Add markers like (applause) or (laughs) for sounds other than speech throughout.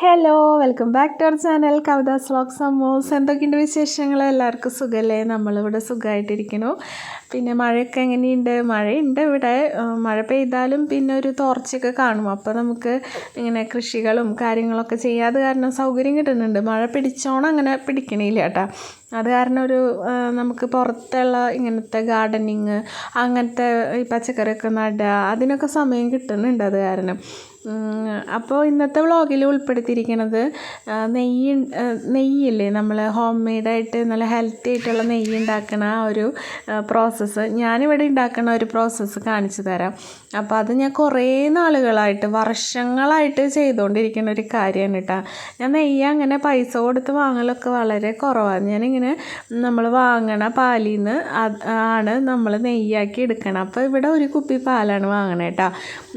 Hello welcome back to our channel Kavitha സ്ലോക്ക് സമൂസ് എന്തൊക്കെയുണ്ട് വിശേഷങ്ങൾ? എല്ലാവർക്കും സുഖമല്ലേ നമ്മളിവിടെ സുഖമായിട്ടിരിക്കണു പിന്നെ മഴയൊക്കെ എങ്ങനെയുണ്ട്? മഴയുണ്ട് ഇവിടെ. മഴ പെയ്താലും പിന്നെ ഒരു തോർച്ചയൊക്കെ കാണും. അപ്പോൾ നമുക്ക് ഇങ്ങനെ കൃഷികളും കാര്യങ്ങളൊക്കെ ചെയ്യാതെ കാരണം സൗകര്യം കിട്ടുന്നുണ്ട്. മഴ പിടിച്ചോണം അങ്ങനെ പിടിക്കണില്ല കേട്ടോ. അത് കാരണം ഒരു നമുക്ക് പുറത്തുള്ള ഇങ്ങനത്തെ ഗാർഡനിങ് അങ്ങനത്തെ ഈ പച്ചക്കറിയൊക്കെ നടുക അതിനൊക്കെ സമയം കിട്ടുന്നുണ്ട് അത് കാരണം. അപ്പോൾ ഇന്നത്തെ വ്ളോഗിൽ ഉൾപ്പെടുത്തിയിരിക്കുന്നത് നെയ്യ് നെയ്യല്ലേ നമ്മൾ ഹോം മെയ്ഡായിട്ട് നല്ല ഹെൽത്തി ആയിട്ടുള്ള നെയ്യ് ഉണ്ടാക്കുന്ന ആ ഒരു പ്രോസസ്സ് ഞാനിവിടെ ഉണ്ടാക്കുന്ന ഒരു പ്രോസസ്സ് കാണിച്ചു തരാം. അപ്പോൾ അത് ഞാൻ കുറേ നാളുകളായിട്ട് വർഷങ്ങളായിട്ട് ചെയ്തുകൊണ്ടിരിക്കുന്ന ഒരു കാര്യമാണ് കേട്ടോ. ഞാൻ നെയ്യ് അങ്ങനെ പൈസ കൊടുത്ത് വാങ്ങലൊക്കെ വളരെ കുറവാണ്. ഞാനിങ്ങനെ നമ്മൾ വാങ്ങണ പാലിൽ നിന്ന് ആണ് നമ്മൾ നെയ്യാക്കി എടുക്കണം അപ്പോൾ ഇവിടെ ഒരു കുപ്പി പാലാണ് വാങ്ങണേ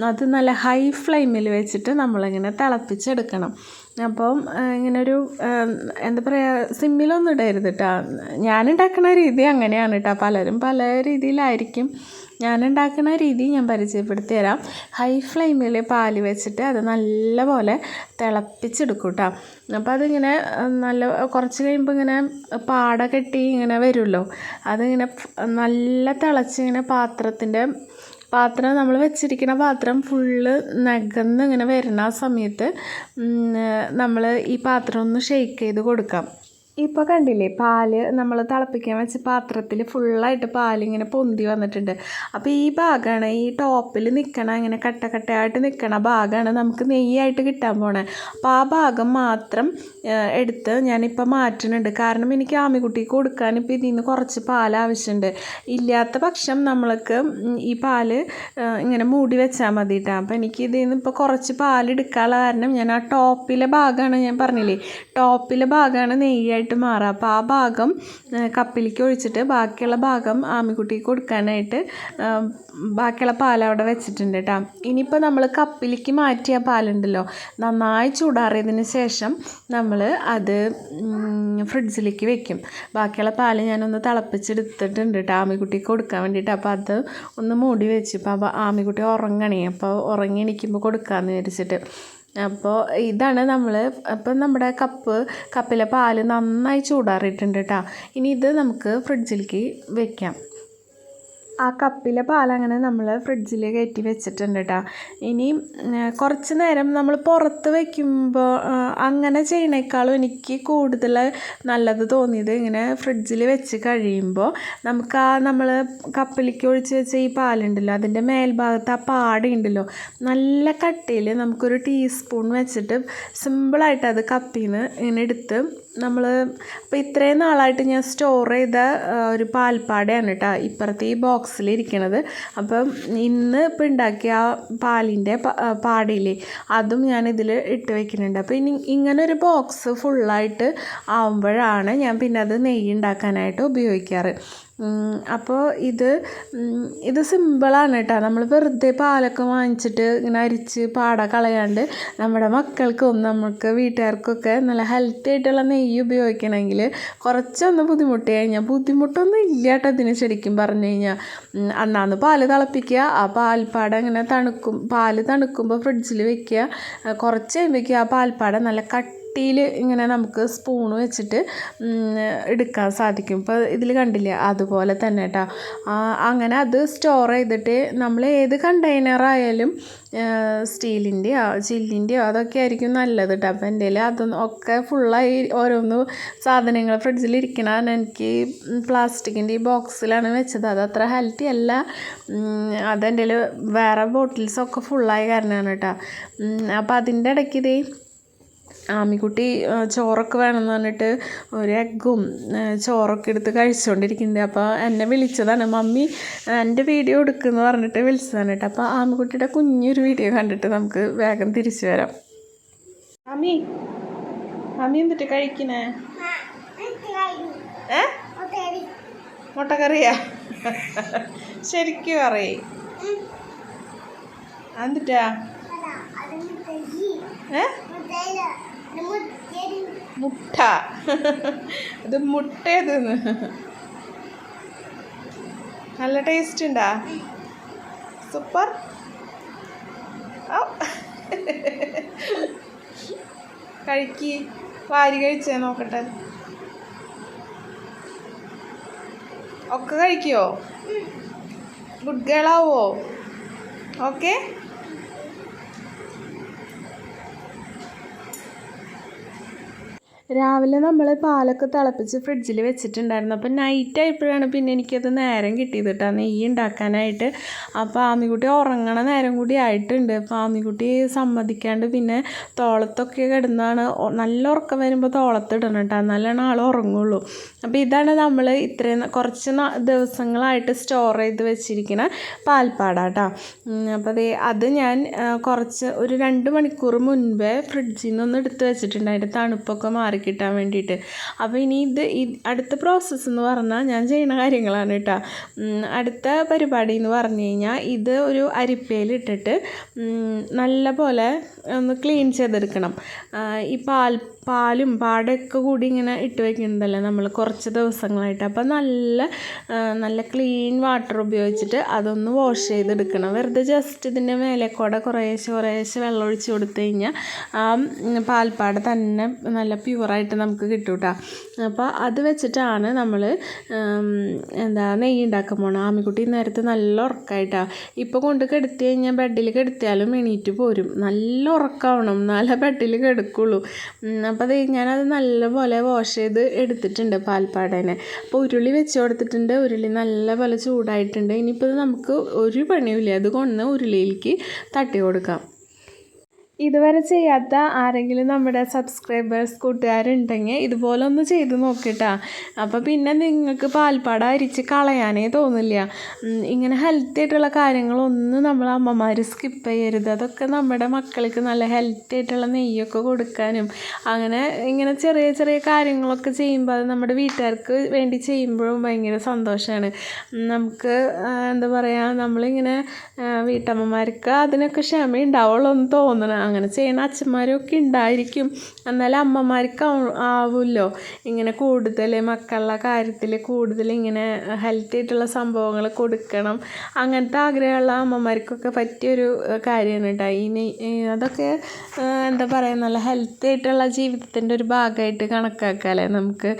അത് നല്ല ഹൈ ഫ്ലെയിമിൽ വെച്ചിട്ട് നമ്മളിങ്ങനെ തിളപ്പിച്ചെടുക്കണം. അപ്പം ഇങ്ങനൊരു എന്താ പറയുക സിമ്മിലൊന്നും ഇടരുത് കേട്ടോ ഞാനുണ്ടാക്കുന്ന രീതി അങ്ങനെയാണ് കേട്ടോ പലരും പല രീതിയിലായിരിക്കും. ഞാനുണ്ടാക്കുന്ന രീതി ഞാൻ പരിചയപ്പെടുത്തി തരാം. ഹൈ ഫ്ലെയിമിൽ പാൽ വെച്ചിട്ട് അത് നല്ലപോലെ തിളപ്പിച്ചെടുക്കും കേട്ടോ അപ്പോൾ അതിങ്ങനെ നല്ല കുറച്ച് കഴിയുമ്പോൾ ഇങ്ങനെ പാട കെട്ടി ഇങ്ങനെ വരുമല്ലോ അതിങ്ങനെ നല്ല തിളച്ചിങ്ങനെ പാത്രത്തിന്റെ പാത്രം നമ്മൾ വെച്ചിരിക്കുന്ന പാത്രം ഫുള്ള് നകന്ന് ഇങ്ങനെ വരുന്ന സമയത്ത് നമ്മൾ ഈ പാത്രം ഒന്ന് ഷെയ്ക്ക് ചെയ്ത് കൊടുക്കാം. ഇപ്പോൾ കണ്ടില്ലേ പാൽ നമ്മൾ തിളപ്പിക്കാൻ വെച്ച പാത്രത്തിൽ ഫുള്ളായിട്ട് പാലിങ്ങനെ പൊന്തി വന്നിട്ടുണ്ട്. അപ്പോൾ ഈ ഭാഗമാണ് ഈ ടോപ്പിൽ നിൽക്കണ ഇങ്ങനെ കട്ട കട്ടയായിട്ട് നിൽക്കണ ഭാഗമാണ് നമുക്ക് നെയ്യായിട്ട് കിട്ടാൻ പോണേ. അപ്പോൾ ആ ഭാഗം മാത്രം എടുത്ത് ഞാനിപ്പോൾ മാറ്റുന്നുണ്ട് കാരണം എനിക്ക് ആമിക്കുട്ടിക്ക് കൊടുക്കാൻ ഇപ്പോൾ ഇതിൽ നിന്ന് കുറച്ച് പാൽ ആവശ്യമുണ്ട് ഇല്ലാത്ത പക്ഷം നമ്മൾക്ക് ഈ പാൽ ഇങ്ങനെ മൂടി വെച്ചാൽ മതി കേട്ടോ അപ്പോൾ എനിക്ക് ഇതിൽ നിന്ന് ഇപ്പോൾ കുറച്ച് പാൽ എടുക്കാനുള്ള കാരണം ഞാൻ ആ ടോപ്പിലെ ഭാഗമാണ് ഞാൻ പറഞ്ഞില്ലേ. ടോപ്പിലെ ഭാഗമാണ് നെയ്യായിട്ട് മാറുക അപ്പോൾ ആ ഭാഗം കപ്പിലേക്ക് ഒഴിച്ചിട്ട് ബാക്കിയുള്ള ഭാഗം ആമിക്കുട്ടിക്ക് കൊടുക്കാനായിട്ട് ബാക്കിയുള്ള പാൽ അവിടെ വെച്ചിട്ടുണ്ട് കേട്ടോ ഇനിയിപ്പോൾ നമ്മൾ കപ്പിലേക്ക് മാറ്റിയ പാലുണ്ടല്ലോ നന്നായി ചൂടാറിയതിന് ശേഷം നമ്മൾ അത് ഫ്രിഡ്ജിലേക്ക് വെക്കും. ബാക്കിയുള്ള പാൽ ഞാനൊന്ന് തിളപ്പിച്ചെടുത്തിട്ടുണ്ട് കേട്ടോ ആമിക്കുട്ടിക്ക് കൊടുക്കാൻ വേണ്ടിയിട്ട്. അപ്പോൾ അത് ഒന്ന് മൂടി വെച്ച് ഇപ്പോൾ ആമിക്കുട്ടി ഉറങ്ങണേ. അപ്പോൾ ഉറങ്ങി എണീക്കുമ്പോൾ കൊടുക്കാമെന്ന് വിചാരിച്ചിട്ട്. അപ്പോൾ ഇതാണ് നമ്മൾ അപ്പം നമ്മുടെ കപ്പ് കപ്പിലെ പാൽ നന്നായി ചൂടാറിയിട്ടുണ്ട് കേട്ടോ ഇനി ഇത് നമുക്ക് ഫ്രിഡ്ജിലേക്ക് വെക്കാം. ആ കപ്പിലെ പാലങ്ങനെ നമ്മൾ ഫ്രിഡ്ജിൽ കയറ്റി വെച്ചിട്ടുണ്ട് കേട്ടോ ഇനി കുറച്ച് നേരം നമ്മൾ പുറത്ത് വയ്ക്കുമ്പോൾ അങ്ങനെ ചെയ്യണേക്കാളും എനിക്ക് കൂടുതൽ നല്ലത് തോന്നിയത് ഇങ്ങനെ ഫ്രിഡ്ജിൽ വെച്ച് കഴിയുമ്പോൾ നമുക്ക് ആ നമ്മൾ കപ്പിലേക്ക് ഒഴിച്ച് വെച്ച ഈ പാലുണ്ടല്ലോ അതിന്റെ മേൽഭാഗത്ത് ആ പാടുണ്ടല്ലോ നല്ല കട്ടിയിൽ നമുക്കൊരു ടീസ്പൂൺ വെച്ചിട്ട് സിമ്പിളായിട്ട് അത് കപ്പിൽ നിന്ന് ഇങ്ങനെ എടുത്ത് നമ്മൾ അപ്പോൾ ഇത്രയും നാളായിട്ട് ഞാൻ സ്റ്റോർ ചെയ്ത ഒരു പാൽപ്പാടയാണ് കേട്ടോ ഇപ്പുറത്തെ ഈ ബോക്സിൽ ഇരിക്കണത്. അപ്പം ഇന്ന് ഇപ്പോൾ ഉണ്ടാക്കിയ ആ പാലിന്റെ പാടയില്ലേ അതും ഞാൻ ഇതിൽ ഇട്ട് വെക്കുന്നുണ്ട്. അപ്പോൾ ഇനി ഇങ്ങനെ ഒരു ബോക്സ് ഫുള്ളായിട്ട് ആവുമ്പോഴാണ് ഞാൻ പിന്നെ അത് നെയ്യ് ഉണ്ടാക്കാനായിട്ട് ഉപയോഗിക്കാറ്. അപ്പോൾ ഇത് ഇത് സിമ്പിളാണ് കേട്ടോ. നമ്മൾ വെറുതെ പാലൊക്കെ വാങ്ങിച്ചിട്ട് ഇങ്ങനെ അരിച്ച് പാട കളയാണ്ട് നമ്മുടെ മക്കൾക്കും നമുക്ക് വീട്ടുകാർക്കൊക്കെ നല്ല ഹെൽത്തി ആയിട്ടുള്ള നെയ്യ് ഉപയോഗിക്കണമെങ്കിൽ കുറച്ചൊന്ന് ബുദ്ധിമുട്ടി കഴിഞ്ഞാൽ ബുദ്ധിമുട്ടൊന്നും ഇല്ല കേട്ടോ ഇതിന് ശരിക്കും പറഞ്ഞു കഴിഞ്ഞാൽ അന്നാന്ന് പാൽ തിളപ്പിക്കുക ആ പാൽപ്പാട ഇങ്ങനെ തണുക്കും പാൽ തണുക്കുമ്പോൾ ഫ്രിഡ്ജിൽ വെക്കുക കുറച്ച് കഴിയുമ്പോഴേക്കും ആ പാൽപ്പാട നല്ല കട്ടിയിൽ ഇങ്ങനെ നമുക്ക് സ്പൂൺ വെച്ചിട്ട് എടുക്കാൻ സാധിക്കും. ഇപ്പോൾ ഇതിൽ കണ്ടില്ലേ? അതുപോലെ തന്നെ കേട്ടോ അങ്ങനെ അത് സ്റ്റോർ ചെയ്തിട്ട് നമ്മൾ ഏത് കണ്ടെയ്നറായാലും സ്റ്റീലിന്റെയോ ചില്ലിന്റെയോ അതൊക്കെ ആയിരിക്കും നല്ലത് കേട്ടോ അപ്പോൾ കയ്യിൽ അതൊന്നും ഒക്കെ ഫുള്ളായി ഓരോന്ന് സാധനങ്ങൾ ഫ്രിഡ്ജിൽ ഇരിക്കണതാണ് എനിക്ക് പ്ലാസ്റ്റിക്കിന്റെ ഈ ബോക്സിലാണ് വെച്ചത്. അത് അത്ര ഹെൽത്തി അല്ല. അതെന്റെ വേറെ ബോട്ടിൽസൊക്കെ ഫുള്ളായ കാരണമാണ് കേട്ടോ അപ്പോൾ അതിന്റെ ഇടയ്ക്ക് ഇതേ ആമിക്കുട്ടി ചോറൊക്കെ വേണമെന്ന് പറഞ്ഞിട്ട് ഒരു എഗ്ഗും ചോറൊക്കെ എടുത്ത് കഴിച്ചുകൊണ്ടിരിക്കുന്നുണ്ട് അപ്പോൾ എന്നെ വിളിച്ചതാണ് മമ്മി എന്റെ വീഡിയോ എടുക്കുമെന്ന് പറഞ്ഞിട്ട് വിളിച്ചതാണ് കേട്ടോ അപ്പോൾ ആമിക്കുട്ടിയുടെ കുഞ്ഞൊരു വീഡിയോ കണ്ടിട്ട് നമുക്ക് വേഗം തിരിച്ചു വരാം. അമ്മി അമ്മി എന്നിട്ട് കഴിക്കണേ? ഏ? മുട്ടക്കറിയാ? ശരിക്കും അറിയേ എന്നിട്ടാ ഏ? മുട്ട. അത് മുട്ടയത് നല്ല ടേസ്റ്റ് ഉണ്ടാ സൂപ്പർ. കഴിക്കി കഴിക്ക് വാരി കഴിച്ചേ നോക്കട്ടെ. ഒക്കെ കഴിക്കോ? ഗുഡ് ഗേൾ ആവോ? ഓക്കെ രാവിലെ നമ്മൾ പാലൊക്കെ തിളപ്പിച്ച് ഫ്രിഡ്ജിൽ വെച്ചിട്ടുണ്ടായിരുന്നു. അപ്പോൾ നൈറ്റ് ആയപ്പോഴാണ് പിന്നെ എനിക്കത് നേരം കിട്ടിയത് കേട്ടോ നെയ്യ് ഉണ്ടാക്കാനായിട്ട് അപ്പോൾ ആമിക്കുട്ടി ഉറങ്ങണ നേരം കൂടി ആയിട്ടുണ്ട്. അപ്പോൾ ആമിക്കുട്ടി സമ്മതിക്കാണ്ട് പിന്നെ തോളത്തൊക്കെ കിടന്നാണ് നല്ല ഉറക്കം വരുമ്പോൾ തോളത്തിടണം കേട്ടോ എന്നാലാണ് ആൾ ഉറങ്ങുള്ളൂ. അപ്പോൾ ഇതാണ് നമ്മൾ ഇത്രയും കുറച്ച് ദിവസങ്ങളായിട്ട് സ്റ്റോർ ചെയ്ത് വെച്ചിരിക്കുന്ന പാൽപ്പാടാട്ടോ അപ്പോൾ ദേ അത് ഞാൻ കുറച്ച് ഒരു രണ്ട് മണിക്കൂർ മുൻപേ ഫ്രിഡ്ജിൽ നിന്നൊന്ന് എടുത്ത് വെച്ചിട്ടുണ്ട് അതിന്റെ തണുപ്പൊക്കെ മാറി കിട്ടാൻ വേണ്ടിയിട്ട്. അപ്പോൾ ഇനി ഇത് അടുത്ത പ്രോസസ്സ് എന്ന് പറഞ്ഞാൽ ഞാൻ ചെയ്യുന്ന കാര്യങ്ങളാണ് കേട്ടോ. അടുത്ത പരിപാടി എന്ന് പറഞ്ഞു കഴിഞ്ഞാൽ ഇത് ഒരു ഉം, നല്ല പോലെ ഒന്ന് ക്ലീൻ ചെയ്തെടുക്കണം. ഈ പാൽ പാലും പാടൊക്കെ കൂടി ഇങ്ങനെ ഇട്ട് വയ്ക്കുന്നതല്ലേ നമ്മൾ കുറച്ച് ദിവസങ്ങളായിട്ട്. അപ്പോൾ നല്ല നല്ല ക്ലീൻ വാട്ടർ ഉപയോഗിച്ചിട്ട് അതൊന്ന് വാഷ് ചെയ്തെടുക്കണം. വെറുതെ ജസ്റ്റ് ഇതിന്റെ മേലെ കൂടെ കുറേശ്ശെ കുറേശ്ശെ വെള്ളം ഒഴിച്ച് കൊടുത്തു കഴിഞ്ഞാൽ ആ പാൽപ്പാട തന്നെ നല്ല പ്യുവറായിട്ട് നമുക്ക് കിട്ടും കേട്ടോ അപ്പോൾ അത് വെച്ചിട്ടാണ് നമ്മൾ എന്താ നെയ്യ് ഉണ്ടാക്കാൻ പോകണം ആമിക്കുട്ടി നേരത്തെ നല്ല ഉറക്കമായിട്ടാണ് ഇപ്പോൾ കൊണ്ട് കിടത്തി കഴിഞ്ഞാൽ ബെഡിൽ കിടത്തിയാലും എണീറ്റ് പോരും. നല്ല ഉറക്കമാവണം എന്നാലേ ബെഡിൽ കിടക്കുള്ളൂ. അപ്പോൾ അത് ഞാനത് നല്ലപോലെ വാഷ് ചെയ്ത് എടുത്തിട്ടുണ്ട് പാൽപ്പാടേനെ. അപ്പോൾ ഉരുളി വെച്ച് കൊടുത്തിട്ടുണ്ട്. ഉരുളി നല്ലപോലെ ചൂടായിട്ടുണ്ട്. ഇനിയിപ്പോൾ നമുക്ക് ഒരു പണിയുമില്ല. അത് കൊണ്ട് ഉരുളിയിലേക്ക് തട്ടി കൊടുക്കാം. ഇതുവരെ ചെയ്യാത്ത ആരെങ്കിലും നമ്മുടെ സബ്സ്ക്രൈബേഴ്സ് കൂട്ടുകാരുണ്ടെങ്കിൽ ഇതുപോലെ ഒന്ന് ചെയ്ത് നോക്കിട്ടാ. അപ്പോൾ പിന്നെ നിങ്ങൾക്ക് പാൽപ്പാട അരിച്ച് കളയാനേ തോന്നില്ല. ഇങ്ങനെ ഹെൽത്തി ആയിട്ടുള്ള കാര്യങ്ങളൊന്നും നമ്മൾ അമ്മമാർ സ്കിപ്പ് ചെയ്യരുത്. അതൊക്കെ നമ്മുടെ മക്കൾക്ക് നല്ല ഹെൽത്തി ആയിട്ടുള്ള നെയ്യൊക്കെ കൊടുക്കാനും അങ്ങനെ ഇങ്ങനെ ചെറിയ ചെറിയ കാര്യങ്ങളൊക്കെ ചെയ്യുമ്പോൾ അത് നമ്മുടെ വീട്ടുകാർക്ക് വേണ്ടി ചെയ്യുമ്പോഴും ഭയങ്കര സന്തോഷമാണ് നമുക്ക് എന്താ പറയുക നമ്മളിങ്ങനെ വീട്ടമ്മമാർക്ക് അതിനൊക്കെ ക്ഷമ ഉണ്ടാവുള്ളൂ എന്ന് തോന്നണം. അങ്ങനെ ചെയ്യുന്ന അച്ഛന്മാരൊക്കെ ഉണ്ടായിരിക്കും. എന്നാലും അമ്മമാർക്ക് ആവ- ആവുമല്ലോ. ഇങ്ങനെ കൂടുതൽ മക്കളുടെ കാര്യത്തിൽ കൂടുതൽ ഇങ്ങനെ ഹെൽത്തി ആയിട്ടുള്ള സംഭവങ്ങൾ കൊടുക്കണം. അങ്ങനത്തെ ആഗ്രഹമുള്ള അമ്മമാർക്കൊക്കെ പറ്റിയൊരു കാര്യമാണ് കേട്ടോ ഇനി അതൊക്കെ എന്താ പറയുക നല്ല ഹെൽത്തി ആയിട്ടുള്ള ജീവിതത്തിന്റെ ഒരു ഭാഗമായിട്ട് കണക്കാക്കാമല്ലേ നമുക്ക്.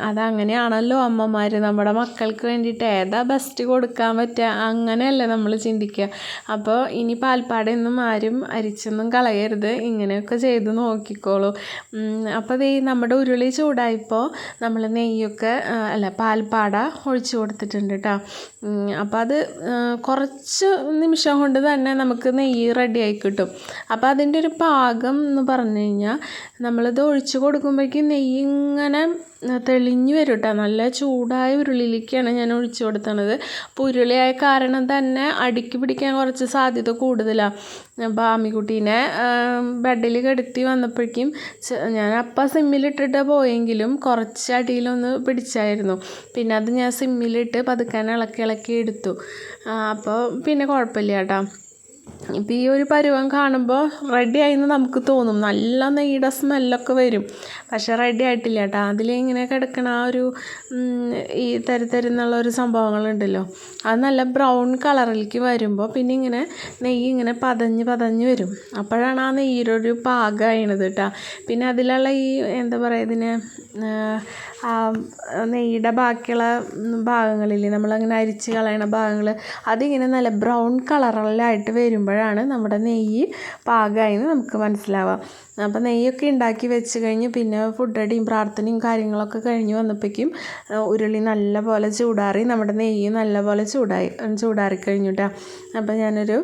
അതങ്ങനെയാണല്ലോ അമ്മമാർ നമ്മുടെ മക്കൾക്ക് വേണ്ടിയിട്ട് ഏതാ ബെസ്റ്റ് കൊടുക്കാൻ പറ്റുക? അങ്ങനെയല്ലേ നമ്മൾ ചിന്തിക്കുക. അപ്പോൾ ഇനി പാൽപ്പാടയൊന്നും ആരും അരിച്ചൊന്നും കളയരുത്. ഇങ്ങനെയൊക്കെ ചെയ്ത് നോക്കിക്കോളൂ ഉം, അപ്പോൾ ദേ നമ്മുടെ ഉരുളി ചൂടായപ്പോൾ നമ്മൾ നെയ്യൊക്കെ അല്ല പാൽപ്പാട ഒഴിച്ചു കൊടുത്തിട്ടുണ്ട് കേട്ടോ അപ്പോൾ അത് കുറച്ച് നിമിഷം കൊണ്ട് തന്നെ നമുക്ക് നെയ്യ് റെഡിയായി കിട്ടും. അപ്പോൾ അതിന്റെ ഒരു പാകം എന്ന് പറഞ്ഞു കഴിഞ്ഞാൽ നമ്മളിത് ഒഴിച്ച് കൊടുക്കുമ്പോഴേക്കും നെയ്യ് ഇങ്ങനെ തെളിഞ്ഞു വരും കേട്ടോ നല്ല ചൂടായ ഉരുളിയിലേക്കാണ് ഞാൻ ഒഴിച്ചു കൊടുത്തത് അപ്പോൾ ഉരുളിയായ കാരണം തന്നെ അടിക്ക് പിടിക്കാൻ കുറച്ച് സാധ്യത കൂടുതലാണ് ബാമിക്കുട്ടീനെ ബെഡിൽ കിടത്തി വന്നപ്പോഴേക്കും ഞാൻ അപ്പം സിമ്മിലിട്ടിട്ട് പോയെങ്കിലും കുറച്ച് അടിയിലൊന്ന് പിടിച്ചായിരുന്നു. പിന്നെ അത് ഞാൻ സിമ്മിലിട്ട് പതുക്കാൻ ഇളക്കി ഇളക്കി എടുത്തു. അപ്പോൾ പിന്നെ കുഴപ്പമില്ല കേട്ടോ. ഇപ്പം ഈ ഒരു പരുവം കാണുമ്പോൾ റെഡി ആയിന്ന് നമുക്ക് തോന്നും. നല്ല നെയ്യുടെ സ്മെല്ലൊക്കെ വരും. പക്ഷെ റെഡി ആയിട്ടില്ല കേട്ടോ അതിലിങ്ങനെ കിടക്കണ ആ ഒരു ഈ തരിതരിന്നുള്ള ഒരു സംഭവങ്ങളുണ്ടല്ലോ. അത് നല്ല ബ്രൗൺ കളറിലേക്ക് വരുമ്പോൾ പിന്നെ ഇങ്ങനെ നെയ്യ് ഇങ്ങനെ പതഞ്ഞ് പതഞ്ഞ് വരും. അപ്പോഴാണ് ആ നെയ്യിലൊരു പാകമായണത് കേട്ടോ പിന്നെ അതിലുള്ള ഈ എന്താ പറയുക ഇതിനെ ആ, നെയ്യുടെ ബാക്കിയുള്ള ഭാഗങ്ങളില്ലേ നമ്മളങ്ങനെ അരിച്ച് കളയണ ഭാഗങ്ങൾ അതിങ്ങനെ നല്ല ബ്രൗൺ കളറിലായിട്ട് വരുമ്പോഴാണ് നമ്മുടെ നെയ്യ് പാകമായെന്ന് നമുക്ക് മനസ്സിലാവാം. അപ്പോൾ നെയ്യൊക്കെ ഉണ്ടാക്കി വെച്ച് കഴിഞ്ഞ് പിന്നെ ഫുഡ് അടിയും പ്രാർത്ഥനയും കാര്യങ്ങളൊക്കെ കഴിഞ്ഞ് വന്നപ്പോഴേക്കും ഉരുളി നല്ലപോലെ ചൂടാറി നമ്മുടെ നെയ്യ് നല്ലപോലെ ചൂടായി ചൂടാറി കഴിഞ്ഞു കേട്ടോ അപ്പോൾ ഞാനൊരു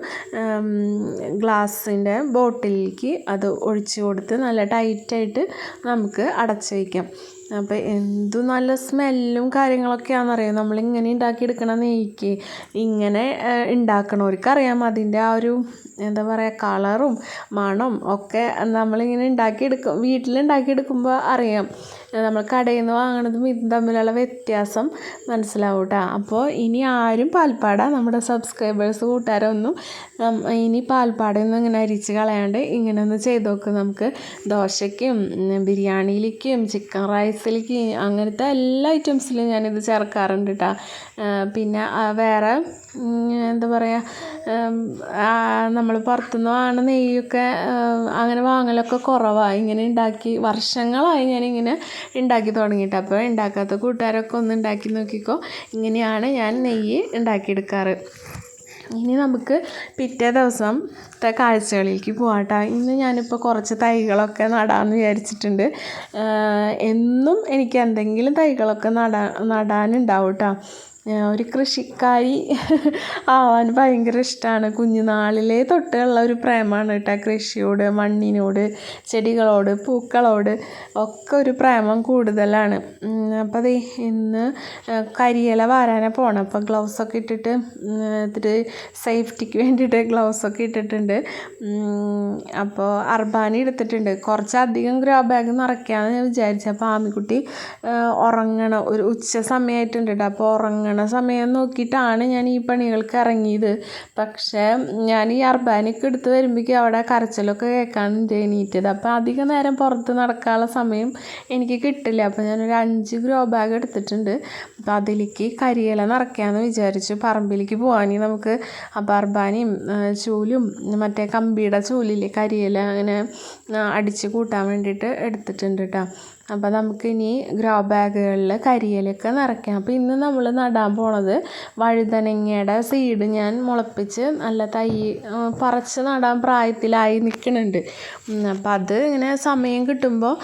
ഗ്ലാസിന്റെ ബോട്ടിലേക്ക് അത് ഒഴിച്ച് കൊടുത്ത് നല്ല ടൈറ്റായിട്ട് നമുക്ക് അടച്ച് വയ്ക്കാം അപ്പോൾ എന്തു നല്ല സ്മെല്ലും കാര്യങ്ങളൊക്കെയാണെന്നറിയാം? നമ്മളിങ്ങനെ ഉണ്ടാക്കിയെടുക്കണ നെയ്ക്ക് ഇങ്ങനെ ഉണ്ടാക്കണവർക്കറിയാം അതിന്റെ ആ ഒരു എന്താ പറയുക കളറും മണം ഒക്കെ നമ്മളിങ്ങനെ ഉണ്ടാക്കിയെടുക്കും വീട്ടിലുണ്ടാക്കിയെടുക്കുമ്പോൾ അറിയാം. നമ്മൾ കടയിൽ നിന്ന് വാങ്ങണതും ഇതും തമ്മിലുള്ള വ്യത്യാസം മനസ്സിലാവും കേട്ടോ അപ്പോൾ ഇനി ആരും പാൽപ്പാട നമ്മുടെ സബ്സ്ക്രൈബേഴ്സ് കൂട്ടുകാരൊന്നും ഇനി പാൽപ്പാടയൊന്നും ഇങ്ങനെ അരിച്ച് കളയാണ്ട് ഇങ്ങനെ ഒന്ന് ചെയ്ത് നോക്കും നമുക്ക്. ദോശയ്ക്കും ബിരിയാണിയിലേക്കും ചിക്കൻ റൈസിലേക്കും അങ്ങനത്തെ എല്ലാ ഐറ്റംസിലും ഞാനിത് ചേർക്കാറുണ്ട് കേട്ടോ പിന്നെ വേറെ എന്താ പറയുക നമ്മൾ പുറത്തുനിന്ന് വാങ്ങുന്ന നെയ്യൊക്കെ അങ്ങനെ വാങ്ങലൊക്കെ കുറവാണ് ഇങ്ങനെ ഉണ്ടാക്കി വർഷങ്ങളായി ഞാനിങ്ങനെ ഉണ്ടാക്കി തുടങ്ങിയിട്ട്. അപ്പോൾ ഉണ്ടാക്കാത്ത കൂട്ടുകാരൊക്കെ ഒന്ന് ഉണ്ടാക്കി നോക്കിക്കോ. ഇങ്ങനെയാണ് ഞാൻ നെയ്യ് ഉണ്ടാക്കിയെടുക്കാറ് ഇനി നമുക്ക് പിറ്റേ ദിവസത്തെ കാഴ്ചകളിലേക്ക് പോകാട്ടോ കേട്ടോ ഇന്ന് ഞാനിപ്പോൾ കുറച്ച് തൈകളൊക്കെ നടാമെന്ന് വിചാരിച്ചിട്ടുണ്ട്. എന്നും എനിക്ക് എന്തെങ്കിലും തൈകളൊക്കെ നടാ നടാനുണ്ടാവും കേട്ടോ ഒരു കൃഷിക്കാരി (laughs) ആവാൻ ഭയങ്കര ഇഷ്ടമാണ് കുഞ്ഞുനാളിലേ തൊട്ടുള്ള ഒരു പ്രേമമാണ് കേട്ടോ കൃഷിയോട് മണ്ണിനോട് ചെടികളോട് പൂക്കളോട് ഒക്കെ ഒരു പ്രേമം കൂടുതലാണ്. അപ്പം ദേ ഇന്ന് കരിയില വാരാനാണ് പോകണം അപ്പോൾ ഗ്ലൗസൊക്കെ ഇട്ടിട്ട് ഇത്തിരി സേഫ്റ്റിക്ക് വേണ്ടിയിട്ട് ഗ്ലൗസൊക്കെ ഇട്ടിട്ടുണ്ട്. അപ്പോൾ അർബാനി എടുത്തിട്ടുണ്ട്. കുറച്ചധികം ഗ്രോ ബാഗ് നിറയ്ക്കാമെന്ന് ഞാൻ വിചാരിച്ചു. അപ്പോൾ ആമിക്കുട്ടി ഉറങ്ങണം. ഒരു ഉച്ച സമയമായിട്ടുണ്ട് അപ്പോൾ ഉറങ്ങണ. സമയം നോക്കിയിട്ടാണ് ഞാൻ ഈ പണികൾക്ക് ഇറങ്ങിയത്. പക്ഷേ ഞാൻ ഈ അർബാനിക്ക് എടുത്ത് വരുമ്പോഴേക്കും അവിടെ കരച്ചിലൊക്കെ കേൾക്കാനുണ്ട് എണീറ്റത്. അപ്പോൾ അധിക നേരം പുറത്ത് നടക്കാനുള്ള സമയം എനിക്ക് കിട്ടില്ല. അപ്പോൾ ഞാനൊരു അഞ്ച് ഗ്രോ ബാഗ് എടുത്തിട്ടുണ്ട്. അപ്പോൾ അതിലേക്ക് കരിയില നിറയ്ക്കാമെന്ന് വിചാരിച്ചു. പറമ്പിലേക്ക് പോകാൻ നമുക്ക് അപ്പോൾ അർബാനിയും ചൂലും മറ്റേ കമ്പിയുടെ ചൂലില്ലേ കരിയില അങ്ങനെ അടിച്ച് കൂട്ടാൻ വേണ്ടിയിട്ട് എടുത്തിട്ടുണ്ട് കേട്ടോ. അപ്പോൾ നമുക്കിനി ഗ്രോ ബാഗുകളിൽ കരിയിലൊക്കെ നിറയ്ക്കാം. അപ്പോൾ ഇന്ന് നമ്മൾ നടാൻ പോണത് വഴുതനങ്ങയുടെ സീഡ് ഞാൻ മുളപ്പിച്ച് നല്ല തൈ പറിച്ച് നടാൻ പ്രായത്തിലായി നിൽക്കുന്നുണ്ട് അപ്പോൾ അത് ഇങ്ങനെ സമയം കിട്ടുമ്പോൾ